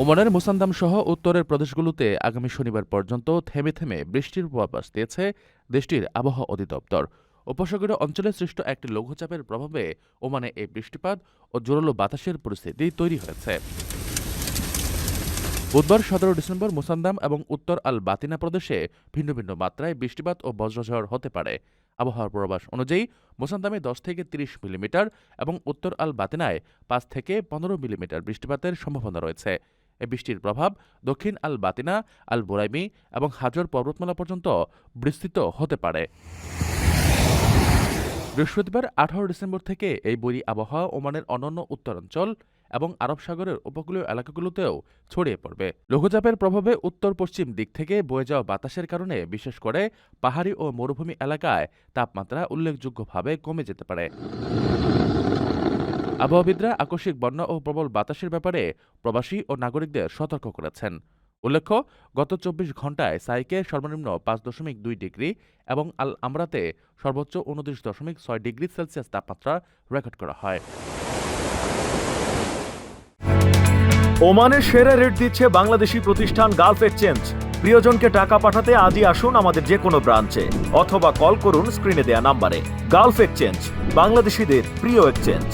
ওমানের মুসান্দাম সহ উত্তরের প্রদেশগুলোতে আগামী শনিবার পর্যন্ত থেমে থেমে বৃষ্টির পূর্বাভাস দিয়েছে দেশটির আবহাওয়া অধিদপ্তর। উপসাগরীয় অঞ্চলে সৃষ্ট একটি লঘুচাপের প্রভাবে ওমানে এই বৃষ্টিপাত ও জোরালো বাতাসের পরিস্থিতি তৈরি হয়েছে। বুধবার সতেরো ডিসেম্বর মুসান্দাম এবং উত্তর আল বাতিনা প্রদেশে ভিন্ন ভিন্ন মাত্রায় বৃষ্টিপাত ও বজ্রঝড় হতে পারে। আবহাওয়ার পূর্বাভাস অনুযায়ী মোসান্দামে দশ থেকে তিরিশ মিলিমিটার এবং উত্তর আল বাতিনায় পাঁচ থেকে পনেরো মিলিমিটার বৃষ্টিপাতের সম্ভাবনা রয়েছে। এ বৃষ্টির প্রভাব দক্ষিণ আল বাতিনা, আল বোরাইমি এবং হাজর পর্বতমালা পর্যন্ত বিস্তৃত হতে পারে। বৃহস্পতিবার আঠারো ডিসেম্বর থেকে এই বৈরী আবহাওয়া ওমানের অন্যান্য উত্তরাঞ্চল এবং আরব সাগরের উপকূলীয় এলাকাগুলোতেও ছড়িয়ে পড়বে। লঘুচাপের প্রভাবে উত্তর পশ্চিম দিক থেকে বয়ে যাওয়া বাতাসের কারণে, বিশেষ করে পাহাড়ি ও মরুভূমি এলাকায় তাপমাত্রা উল্লেখযোগ্যভাবে কমে যেতে পারে। আবহাওয়াবিদরা আকস্মিক বন্যা ও প্রবল বাতাসের ব্যাপারে প্রবাসী ও নাগরিকদের সতর্ক করেছেন। উল্লেখ্য, গত চব্বিশ ঘন্টায় সাইকে সর্বনিম্ন পাঁচ দশমিক দুই ডিগ্রি এবং আল আমরাতে সর্বোচ্চ উনত্রিশ দশমিক ছয় ডিগ্রি সেলসিয়াস তাপমাত্রা রেকর্ড করা হয়। ওমানের সেরা রেট দিচ্ছে বাংলাদেশি প্রতিষ্ঠান গালফ এক্সচেঞ্জ। প্রিয়জনকে টাকা পাঠাতে আজই আসুন আমাদের যে কোনো ব্রাঞ্চে অথবা কল করুন স্ক্রিনে দেয়া নাম্বারে। গালফ এক্সচেঞ্জ, বাংলাদেশিদের প্রিয় এক্সচেঞ্জ।